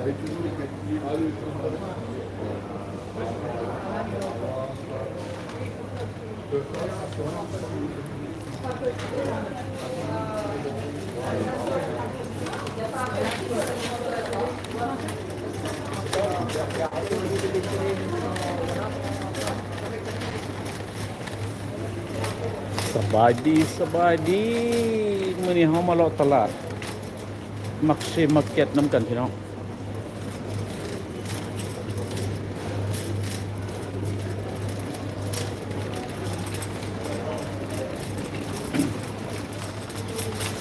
สบายดีสบายดีมื้อนี้เฮามาเลาะ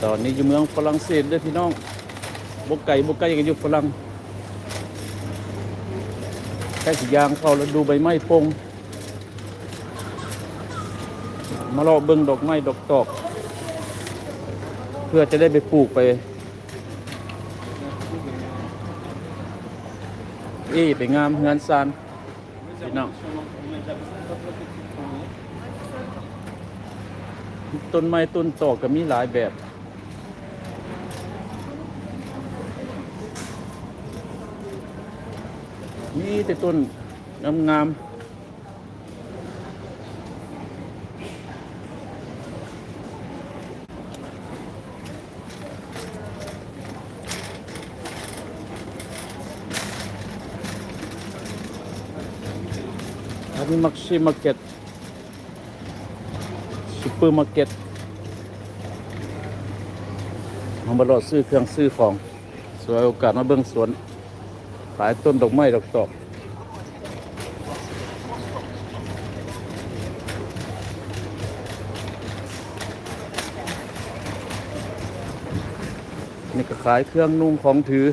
ตอนนี้อยู่เมืองฝรั่งเศสด้อพี่น้องบกไก่บกไก่กันอยู่ฝรั่งแค่สิยางเข้าแล้วดูใบไม้ปงมาเลาะเบิ่งดอกไม้ดอกตอก เพื่อจะได้ไปปลูกไป เอ้ไปงามเฮือนซานพี่น้องต้นไม้ต้นตอกก็มีหลายแบบ มีแต่ต้นงามๆอันนี้มักซีมาร์เก็ตซูเปอร์มาร์เก็ตเอามารอซื้อเครื่องซื้อของ สวยโอกาสมาเบิ่งสวนขายต้นดอกไม้ดอกตอก นี่ก็ขายเครื่องนุ่งของถือ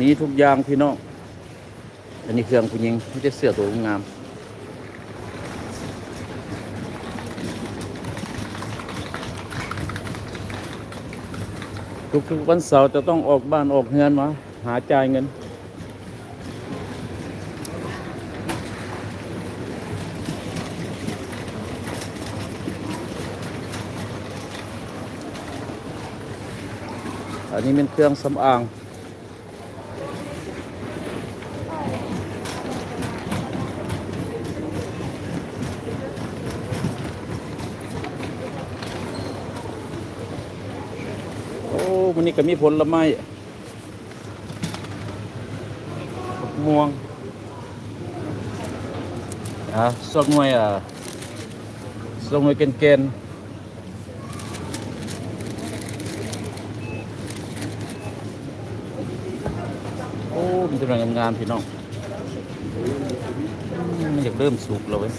มีทุกอย่างพี่น้อง อันนี้เครื่องผู้หญิงไม่ใช่เสื้อตัวงามทุกๆวันเสาร์จะต้องออกบ้านออกเฮือนมาหาจ่ายเงิน อันนี้เป็นเครื่องสำอางโอ้มันนี่ก็มีผลไม้มะม่วงอะสดหน่วยอะสดหน่วยเกนเกนๆโอ้มังงามๆพี่น้องมันอยากเริ่มสุกแล้วเว้ย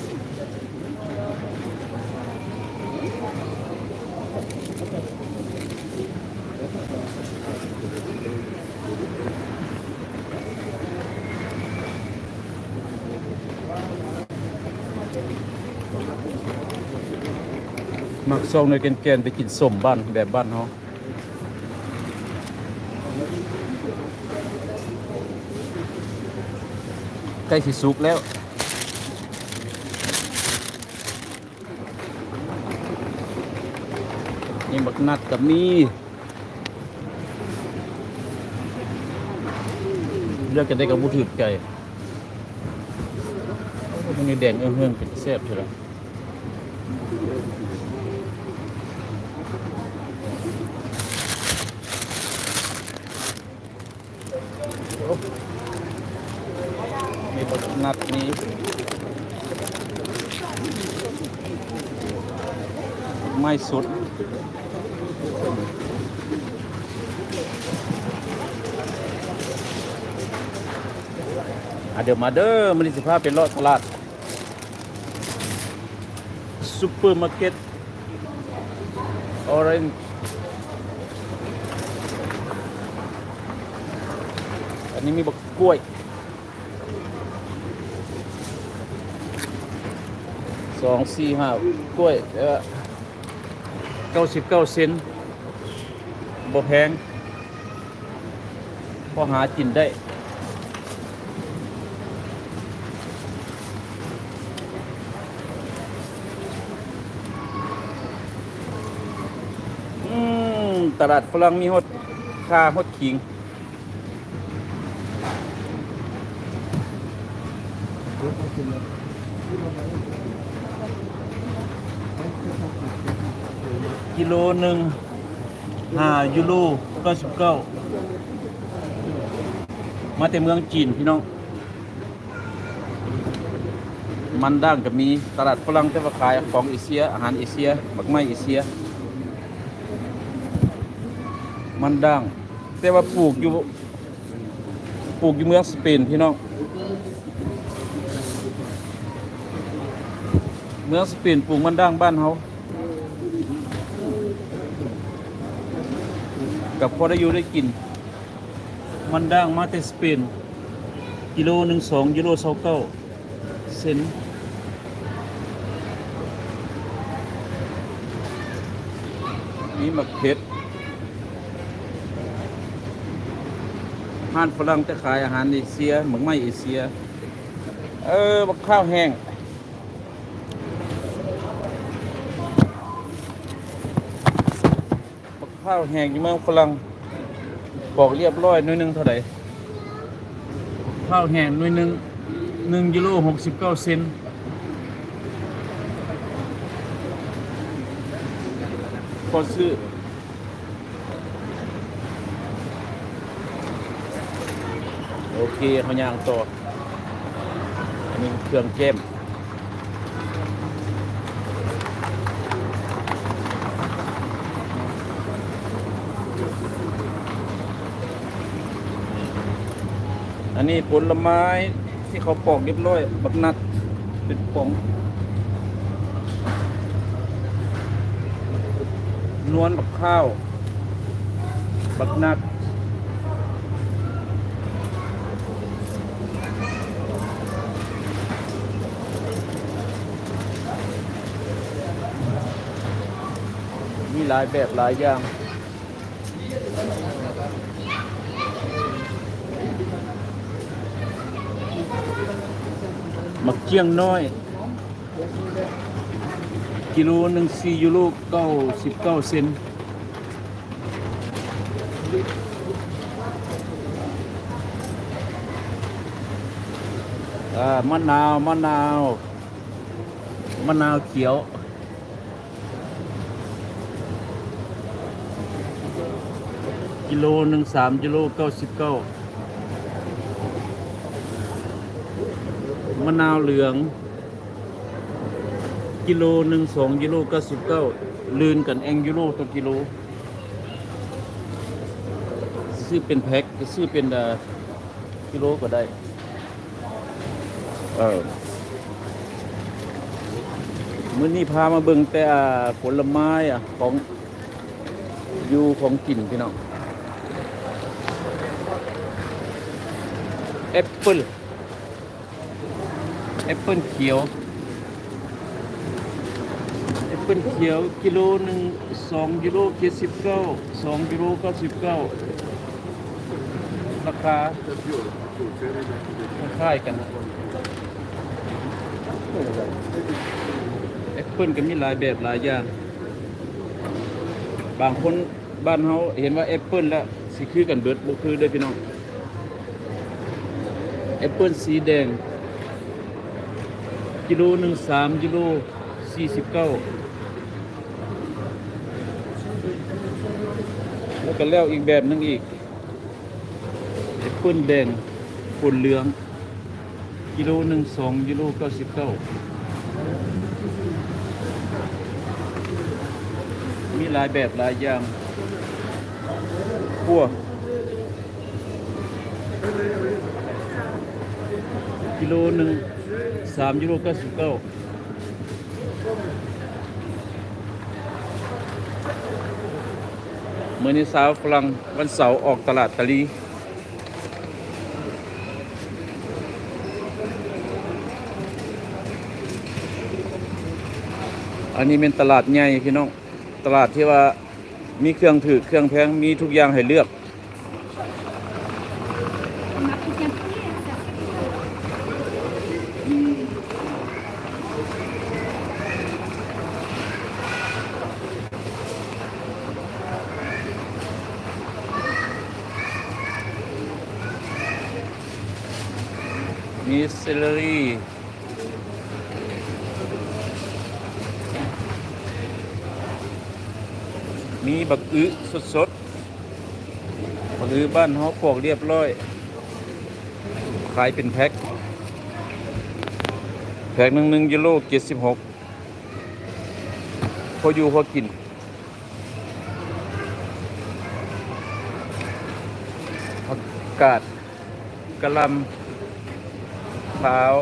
มักซองในแกนๆไปกินสมบ้านแบบบ้านเขา ใกล้สิสุกแล้วนี่บักนัดกับมีเลือกกันได้กับบุถือไก่มันนี่แดงเอื้องๆเป็นแซ่บใช่ไหม มีบทนัดมีไม่สุดอเดี๋ยวมาเด้อมันสิพาเป็นเลาะตลาดซุปเปอร์มาร์เก็ตออเรนอันนี้มีบักกล้วย สองสี่ห้ากล้วยเออเก้าสิบเก้าเซนบ่แพง พอหากินได้ตลาดฝรั่งมีฮดค่าฮดขิง กิโลหนึ่งห้ายูโรเก้าสิบเก้ามาแต่เมืองจีนพี่น้อง มันด่างก็มีตลาดฝรั่งแต่ว่าขายของเอเชีย อาหารเอเชียบักไม้เอเชีย มันด่าง แต่ว่าปลูกอยู่ปลูกอยู่เมืองสเปนพี่น้อง เมืองสเปนปลูกมันด่างบ้านเฮา กับพอได้อยู่ได้กิน มันด่างมาแต่สเปนกิโลหนึ่งสองยูโรเซาเก้าเซนนี่มักเพชรห้านฝรั่งจะขายอาหารเอเชียเหมือนไม่เอเชีย เออบักข้าวแห้ง บัก ข้าวแห้งอยู่เมืองฝรั่งบอกเรียบร้อยหน่วยหนึ่งเท่าไหร่ข้าวแห้งหน่วยหนึ่งหนึ่งยูโรหกสิบเก้าเซนพอซื้อโอเคเขาย่างต่ออันนี้เครื่องเจม อันนี้ผลไม้ที่เขาปอกเรียบร้อย บักนัดเป็นปองนวลบักข้าว บักนัดมีหลายแบบหลายอย่าง เจียงน้อย กิโลหนึ่งสี่ยูโรเก้าสิบเก้าเซนมะนาว มะนาว มะนาวเขียว กิโลหนึ่งสามกิโลเก้าสิบเก้า มะนาวเหลือง กิโลหนึ่งสองกิโลเก้าสิบเก้าลืนกันเองกิโลต่อกิโล ซื้อเป็นแพ็คซื้อเป็นเอ่อกิโลก็ได้เออมื้อนี้พามาเบิ่งแต่อ่าผลไม้อะของอยู่ของกินพี่น้องแอปเปิล แอปเปิลเขียวแอปเปิลเขียวกิโลหนึ่งสองกิโลเจ็ดสิบเก้าสองกิโลเก้าสิบเก้าราคาคล้ายกันแอปเปิลก็มีหลายแบบหลายอย่าง บางคนบ้านเฮาเห็นว่าแอปเปิลแล้วสิคือกันเบิดบ่คือเด้อพี่น้องแอปเปิลสีแดง กิโลหนึ่งสามกิโลสี่สิบเก้าแล้วก็แล้วอีกแบบหนึงอีกแอปเปิลแดงผลเหลือง กิโลหนึ่งสองกิโลเก้าสิบเก้ามีหลายแบบหลายอย่างพั่วกิโลหนึ่ง สามยูโรเก้าสิบเก้าเมื่อนี้สาวฝรั่งวันเสาร์ออกตลาดตะลีอันนี้เป็นตลาดใหญ่พี่น้อง ตลาดที่ว่ามีเครื่องถือเครื่องแพงมีทุกอย่างให้เลือก มีเซลลรี่มีบักอึสดสดๆบักอึบ้านเขาปอกเรียบร้อย ขายเป็นแพ็ค แพ็คหนึ่งหนึ่งยูโรเจ็ดสิบหกพออยู่พอกินผักกาดกระลำ พร้าว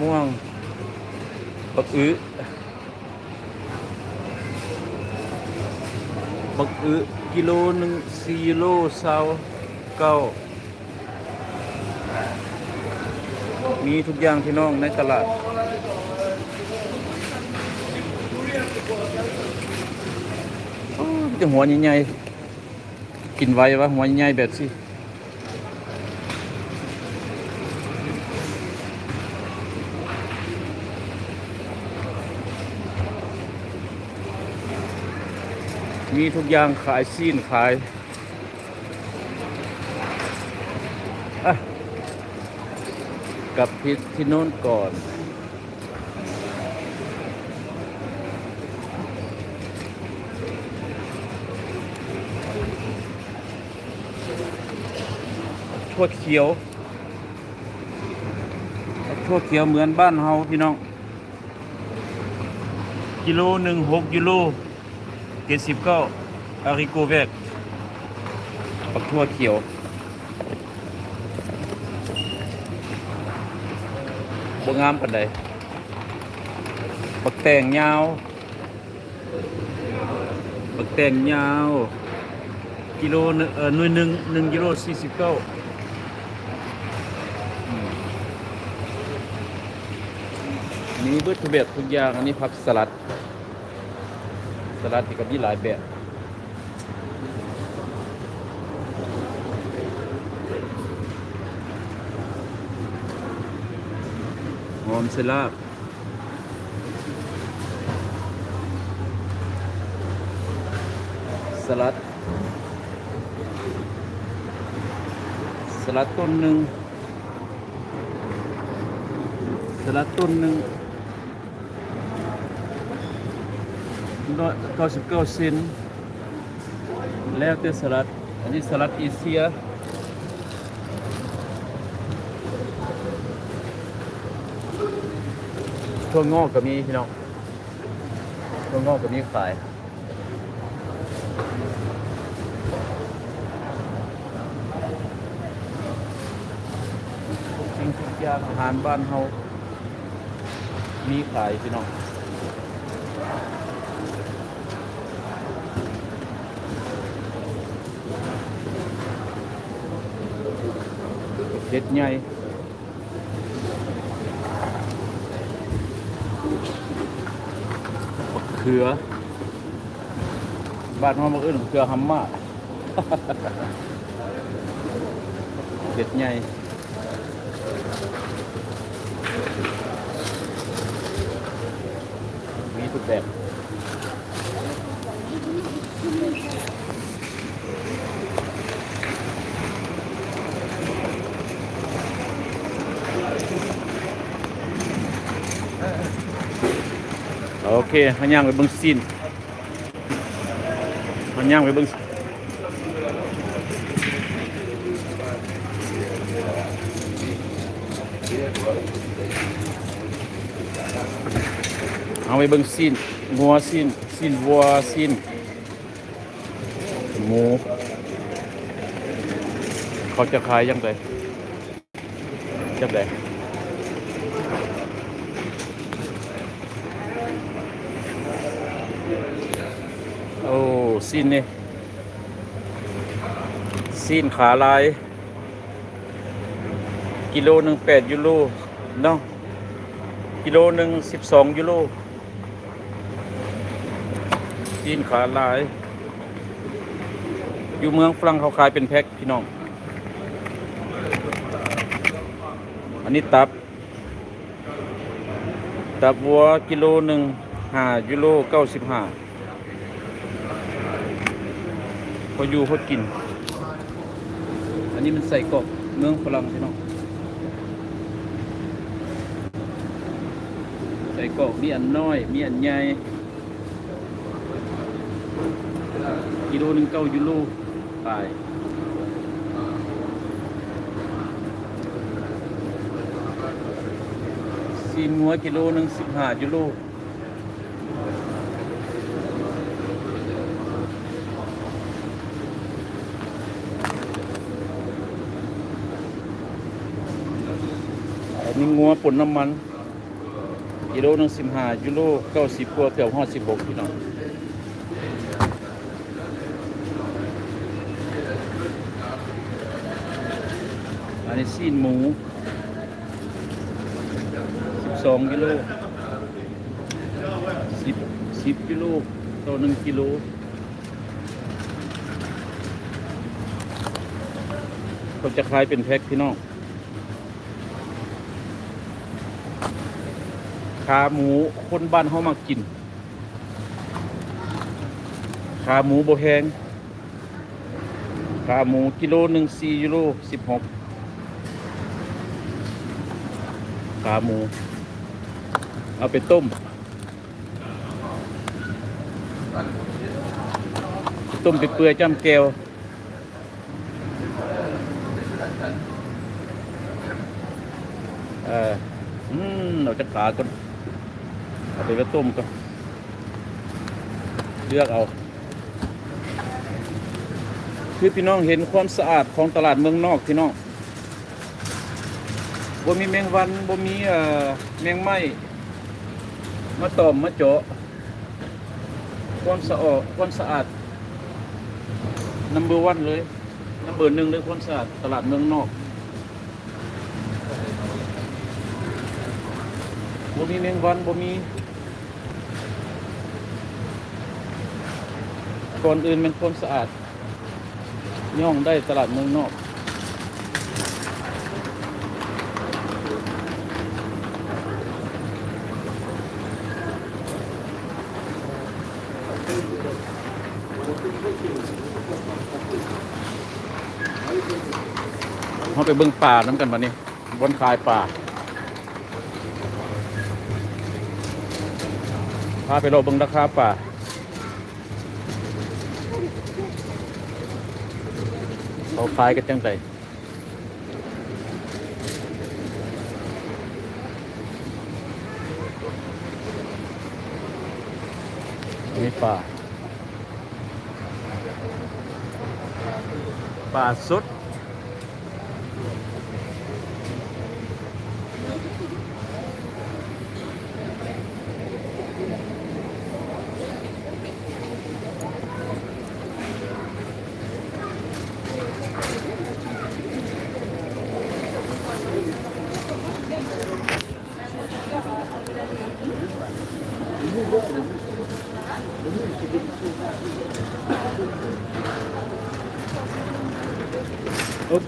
ม่วงบักอื้อบักอื้อกิโลหนึ่งสี่โลเศร้าเก้ามีทุกอย่างพี่น้องในตลาดโอ้ยจะหัวใหญ่ๆกินไว้วะหัวใหญ่แบบสิ มีทุกอย่างขายซีนขายกับที่ที่โน้นก่อน ทั่วเขียว ทั่วเขียวเหมือนบ้านเฮาพี่น้อง กิโลหนึ่งหกกิโล เจ็ดสิบเก้าอาริโกแวกปักทั่วเขียวบงามปันใดบักแตงยาวบักแตงยาว กิโลหนึ่งเอ่อหน่วยหนึ่งหนึ่งกิโลสี่สิบเก้ามีเบิดทุกแบบทุกอย่าง อันนี้ผักสลัด สลัดที่ก็มีหลายแบบหอมเซลาบสลัด สลัดต้นหนึ่งสลัดต้นหนึ่ง ร้อยเก้าสิบเก้าเซนแล้วแต่สลัด อันนี้สลัดเอเชียทั่วงอกก็มีพี่น้องทั่วงอกก็มีขายสิ่งทุกอย่างอาหารบ้านเฮามีขายพี่น้อง เด็ดใหญ่เขือ บ้านเฮาบักอื่นเขือฮัมมาเด็ดใหญ่มีทุกแบบ เคมันย่างไปเบิ่งซีนมันย่างไปเบิ่งเอาไปเบิ่งซีนงัวซีนซีนวัวซีนหมูเขาจะขายยังไงจังได อ้ซีนนี่ซีนขาลาย กิโลหนึ่งแปดยูโรเนาะกิโลหนึ่งสิบสองยูโรซีนขาลาย อยู่เมืองฝรั่งเขาขายเป็นแพ็คพี่น้อง อันนี้ตับ ตับวัวกิโลหนึ่งห้ายูโรเก้าสิบห้า พออยู่พอกิน อันนี้มันใส่กบเมืองฝรั่งใช่ไหมใส่กบมีอันน้อย มีอันใหญ่กิโลหนึ่งเก้ายูโรไปซีนงัวกิโลหนึ่งสิบห้ายูโร มีงัวปนน้ำมันกิโลหนึงสิบห้ายูโรเก้าสิบกว่าเกือบห้าสิบหกพี่น้องอันนี้ซีนหมูสิบสองกิโลสิบสิบกิโลต่อหนึ่งกิโลเขาจะขายเป็นแพ็คพี่น้อง ขาหมูคนบ้านเขามากิน ขาหมูโบแพงขาหมูกิโลหนึ่งสี่ยูโรสิบหกขาหมู เอาไปต้ม ต้มไปเปื่อยจ้ำแก้วเอออืมเราจะขาก่อน เอาไปไว้ต้มก็เลือกเอาคือพี่น้องเห็นความสะอาดของตลาดเมืองนอกพี่น้องบ่มีแมงวันบ่มีแมงไหม้มาตอมมาเจาะความสะอาดความสะอาดนัมเบอร์วันเลยนัมเบอร์หนึ่งเลยความสะอาดตลาดเมืองนอกบ่มีแมงวันบ่มี ก่อนอื่นเป็นความสะอาด ย่องได้ตลาดเมืองนอกเขาไปเบิ่งป่าน้ำกันมานี่บนคายป่าพาไปรอเบิ่งราคาป่า เขาขายกันจังไดนี่ป่าป่าสุด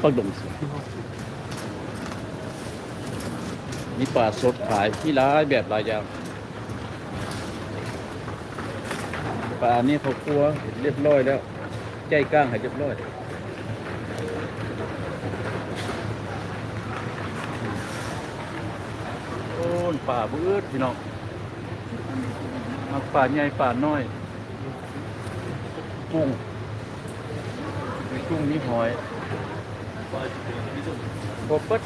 ปลาดงสมีปลาสดขายที่ร้ายแบบหลายอย่างปลานี่เขาครัวเรียบร้อยแล้ว ใจกล้างให้เรียบร้อยโอ้นป่าบื้อพี่น้องเอาป่าใหญ่ป่าน้อยกุ้งมีกุ้งมีหอย ครบปัด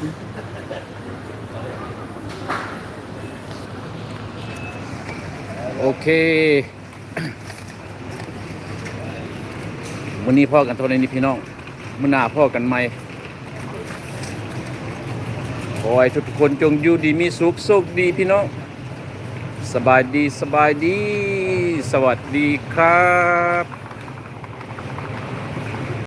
โอเควันนี้พ่อกันเท่านี้พี่น้องมื่อหน้าพ่อกันใหม่ขอให้ทุกคนจงอยู่ดีมีสุขสุขดีพี่น้อง สบายดีสบายดี สวัสดีครับ